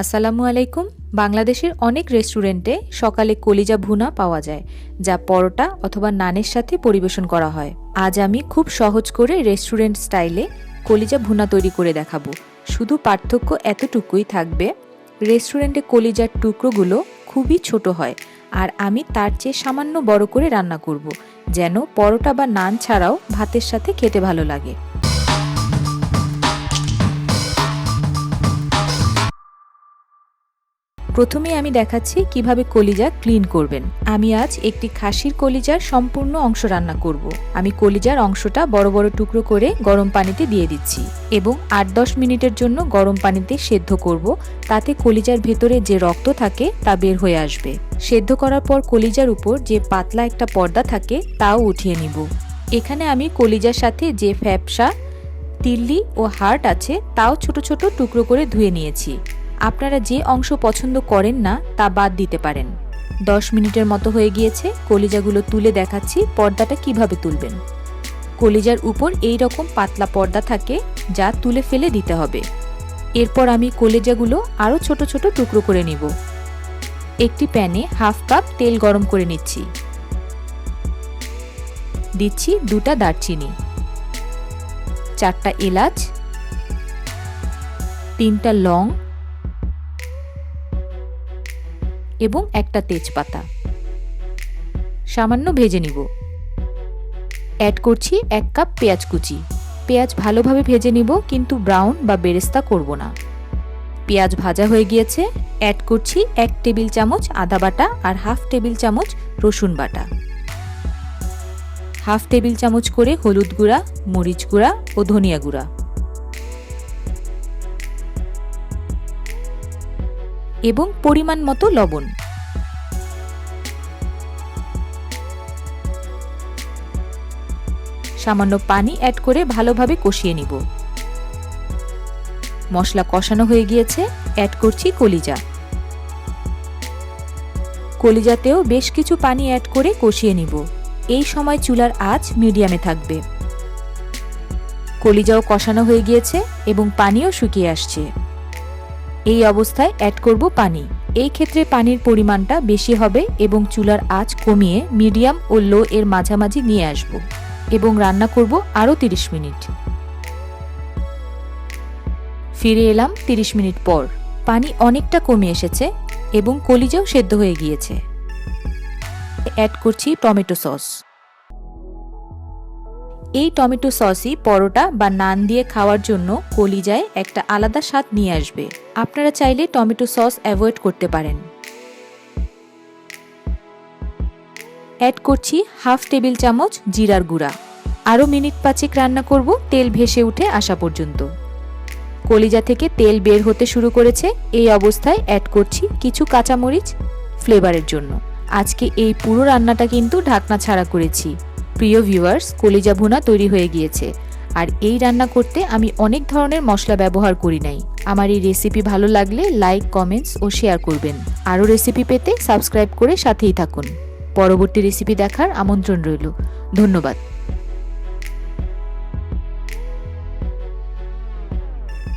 আসসালামু আলাইকুম। বাংলাদেশের অনেক রেস্টুরেন্টে সকালে কলিজা ভুনা পাওয়া যায়, যা পরোটা অথবা নানের সাথে পরিবেশন করা হয়। আজ আমি খুব সহজ করে রেস্টুরেন্ট স্টাইলে কলিজা ভুনা তৈরি করে দেখাবো। শুধু পার্থক্য এতটুকুই থাকবে, রেস্টুরেন্টে কলিজার টুকরোগুলো খুবই ছোট হয় আর আমি তার চেয়ে সামান্য বড় করে রান্না করব, যেন পরোটা বা নান ছাড়াও ভাতের সাথে খেতে ভালো লাগে। প্রথমে আমি দেখাচ্ছি কীভাবে কলিজা ক্লিন করবেন। আমি আজ একটি খাসির কলিজার সম্পূর্ণ অংশ রান্না করব। আমি কলিজার অংশটা বড় বড় টুকরো করে গরম পানিতে দিয়ে দিচ্ছি এবং আট দশ মিনিটের জন্য গরম পানিতে সেদ্ধ করব। তাতে কলিজার ভেতরে যে রক্ত থাকে তা বের হয়ে আসবে। সেদ্ধ করার পর কলিজার উপর যে পাতলা একটা পর্দা থাকে তাও উঠিয়ে নিব। এখানে আমি কলিজার সাথে যে ফ্যাপসা, তিল্লি ও হার্ট আছে তাও ছোট ছোট টুকরো করে ধুয়ে নিয়েছি। আপনারা যে অংশ পছন্দ করেন না, তা বাদ দিতে পারেন। দশ মিনিটের মতো হয়ে গিয়েছে, কলিজাগুলো তুলে দেখাচ্ছি পর্দাটা কীভাবে তুলবেন। কলিজার উপর এই রকম পাতলা পর্দা থাকে, যা তুলে ফেলে দিতে হবে। এরপর আমি কলিজাগুলো আরও ছোট ছোট টুকরো করে নিব। একটি প্যানে হাফ কাপ তেল গরম করে নিচ্ছি। দিচ্ছি দুটা দারচিনি। চারটা এলাচ। তিনটা লং এবং একটা তেজপাতা। সামান্য ভেজে নিব। অ্যাড করছি এক কাপ পেঁয়াজ কুচি। পেঁয়াজ ভালোভাবে ভেজে নিব, কিন্তু ব্রাউন বা বেরেস্তা করব না। পেঁয়াজ ভাজা হয়ে গিয়েছে। অ্যাড করছি এক টেবিল চামচ আদা বাটা আর হাফ টেবিল চামচ রসুন বাটা। হাফ টেবিল চামচ করে হলুদ গুঁড়া, মরিচ গুঁড়া ও ধনিয়া গুঁড়া। এবং পরিমাণ মতো লবণ। সামান্য পানি অ্যাড করে ভালোভাবে কষিয়ে নিব। মশলা কষানো হয়ে গিয়েছে, অ্যাড করছি কলিজা। কলিজাতেও বেশ কিছু পানি অ্যাড করে কষিয়ে নিব। এই সময় চুলার আঁচ মিডিয়ামে থাকবে। কলিজাও কষানো হয়ে গিয়েছে এবং পানিও শুকিয়ে আসছে। এই অবস্থায় অ্যাড করব পানি। এই ক্ষেত্রে পানির পরিমাণটা বেশি হবে এবং চুলার আঁচ কমিয়ে মিডিয়াম ও লো এর মাঝামাঝি নিয়ে আসব এবং রান্না করব আরও তিরিশ মিনিট। ফিরে এলাম তিরিশ মিনিট পর। পানি অনেকটা কমে এসেছে এবং কলিজাও সেদ্ধ হয়ে গিয়েছে। অ্যাড করছি টমেটো সস। এই টমেটো সসই পরোটা বা নান দিয়ে খাওয়ার জন্য কলিজায় একটা আলাদা স্বাদ নিয়ে আসবে। আপনারা চাইলে টমেটো সস অ্যাভয়েড করতে পারেন। অ্যাড করছি হাফ টেবিল চামচ জিরার গুঁড়া। আরও মিনিট পাঁচেক রান্না করব, তেল ভেসে উঠে আসা পর্যন্ত। কলিজা থেকে তেল বের হতে শুরু করেছে, এই অবস্থায় অ্যাড করছি কিছু কাঁচামরিচ ফ্লেভারের জন্য। আজকে এই পুরো রান্নাটা কিন্তু ঢাকনা ছাড়া করেছি। প্রিয় ভিউয়ার্স কলিজা ভুনা তৈরি হয়ে গিয়েছে। আর এই রান্না করতে আমি অনেক ধরনের মশলা ব্যবহার করি নাই। আমার এই রেসিপি ভালো লাগলে লাইক কমেন্টস ও শেয়ার করবেন। আরও রেসিপি পেতে সাবস্ক্রাইব করে সাথেই থাকুন। পরবর্তী রেসিপি দেখার আমন্ত্রণ রইল। ধন্যবাদ।